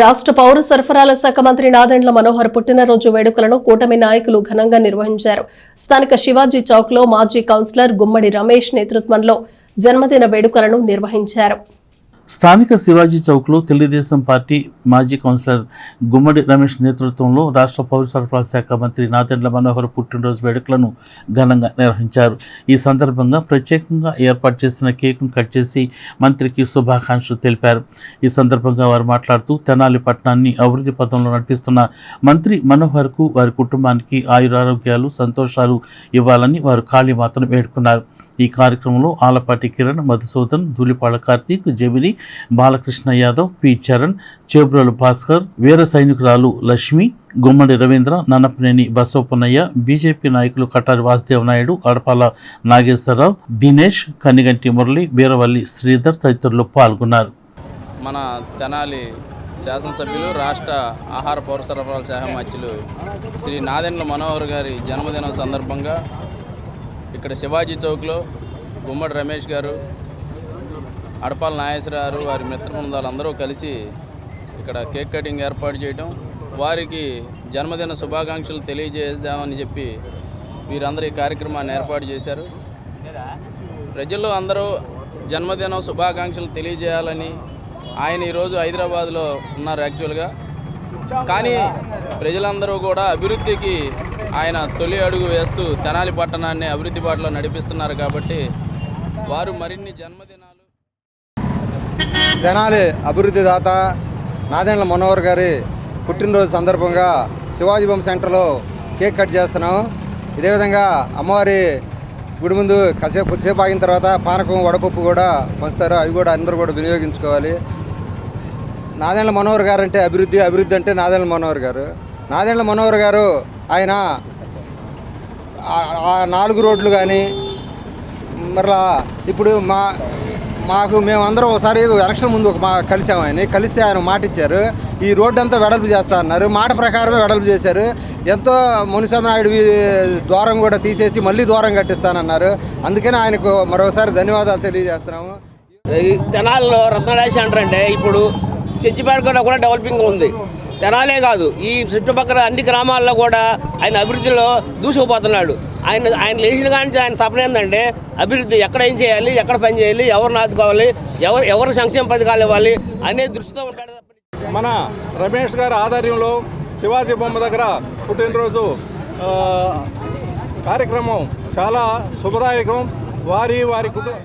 రాష్ట్ర పౌర సరఫరాల శాఖ మంత్రి నాదెండ్ల మనోహర్ పుట్టినరోజు వేడుకలను కూటమి నాయకులు ఘనంగా నిర్వహించారు. స్థానిక శివాజీ చౌక్లో మాజీ కౌన్సిలర్ గుమ్మడి రమేష్ నేతృత్వంలో జన్మదిన వేడుకలను నిర్వహించారు. స్థానిక శివాజీ చౌక్లో తెలుగుదేశం పార్టీ మాజీ కౌన్సిలర్ గుమ్మడి రమేష్ నేతృత్వంలో రాష్ట్ర పౌర సరఫరా శాఖ మంత్రి నాదెండ్ల మనోహర్ పుట్టినరోజు వేడుకలను ఘనంగా నిర్వహించారు. ఈ సందర్భంగా ప్రత్యేకంగా ఏర్పాటు చేసిన కేకును కట్ చేసి మంత్రికి శుభాకాంక్షలు తెలిపారు. ఈ సందర్భంగా వారు మాట్లాడుతూ తెనాలి పట్టణాన్ని అభివృద్ధి పథంలో నడిపిస్తున్న మంత్రి మనోహర్కు వారి కుటుంబానికి ఆయురారోగ్యాలు సంతోషాలు ఇవ్వాలని వారు కాళీమాతను వేడుకున్నారు. ఈ కార్యక్రమంలో ఆలపాటి కిరణ్ మధుసూదన్ ధూళిపాళ కార్తీక్ జమిని బాలకృష్ణ యాదవ్ పి. చరణ్ చేబ్రోలు భాస్కర్ వీర సైనికురాలు లక్ష్మి గుమ్మడి రవీంద్ర నన్నపనేని బసవపున్నయ్య బీజేపీ నాయకులు కటారి వాసుదేవ నాయుడు అడపాల నాగేశ్వరరావు దినేష్ కనిగంటి మురళి బీరవల్లి శ్రీధర్ తదితరులు పాల్గొన్నారు. మన తెనాలి శాసనసభ్యులు రాష్ట్ర ఆహార పౌర సరఫరాల శాఖ మంత్రులు శ్రీ నాదెండ్ల మనోహర్ గారి జన్మదినం సందర్భంగా ఇక్కడ శివాజీ చౌక్లో గుమ్మడి రమేష్ గారు అడపాల నాగేశ్వర గారు వారి మిత్ర అందరూ కలిసి ఇక్కడ కేక్ కటింగ్ ఏర్పాటు చేయడం వారికి జన్మదిన శుభాకాంక్షలు తెలియజేద్దామని చెప్పి వీరందరూ ఈ కార్యక్రమాన్ని ఏర్పాటు చేశారు. ప్రజలు అందరూ జన్మదినం శుభాకాంక్షలు తెలియజేయాలని ఆయన ఈరోజు హైదరాబాద్లో ఉన్నారు యాక్చువల్గా. కానీ ప్రజలందరూ కూడా అభివృద్ధికి ఆయన తొలి అడుగు వేస్తూ తెనాలి పట్టణాన్ని అభివృద్ధి బాటలో నడిపిస్తున్నారు కాబట్టి వారు మరిన్ని జన్మదినాలు తెనాలి అభివృద్ధి దాత నాదెండ్ల మనోహర్ గారి పుట్టినరోజు సందర్భంగా శివాజీ బొమ్మ సెంటర్లో కేక్ కట్ చేస్తున్నాం. ఇదే విధంగా అమ్మవారి గుడి ముందు కాసేపు కొద్దిసేపు ఆగిన తర్వాత పానకం వడపప్పు కూడా పంచుతారు. అవి కూడా అందరూ కూడా వినియోగించుకోవాలి. నాదెండ్ల మనోహర్ గారు అంటే అభివృద్ధి అభివృద్ధి అంటే నాదెండ్ల మనోహర్ గారు. నాదెండ్ల మనోహర్ గారు ఆయన ఆ- ఆ నాలుగు రోడ్లు కానీ మరలా ఇప్పుడు మా మాకు మేమందరం ఒకసారి ఎలక్షన్ ముందు ఒక మా కలిసాం ఆయన కలిస్తే ఆయన మాట ఇచ్చారు ఈ రోడ్డు అంతా వెడల్పు చేస్తా అన్నారు మాట ప్రకారమే వెడల్పు చేశారు. ఎంతో మునిస్వామి నాయుడు ద్వారం కూడా తీసేసి మళ్ళీ ద్వారం కట్టిస్తానన్నారు. అందుకని ఆయనకు మరోసారి ధన్యవాదాలు తెలియజేస్తున్నాము. ఈ రత్నరాశి అంటారంటే ఇప్పుడు చర్చిపేట కూడా కూడా డెవలపింగ్ ఉంది. తెనాలే కాదు ఈ చుట్టుపక్కల అన్ని గ్రామాల్లో కూడా ఆయన అభివృద్ధిలో దూసుకుపోతున్నాడు. ఆయన ఆయన లేచిన కానీ ఆయన తపన ఏంటంటే అభివృద్ధి ఎక్కడ ఏం చేయాలి ఎక్కడ పని చేయాలి ఎవరు నాచుకోవాలి ఎవరు ఎవరు సంక్షేమ పథకాలు ఇవ్వాలి అనే దృష్టితో ఉంటాడు మన రమేష్ గారి ఆధ్వర్యంలో శివాజీ బొమ్మ దగ్గర పుట్టినరోజు కార్యక్రమం చాలా శుభదాయకం. వారి వారి కుటుంబ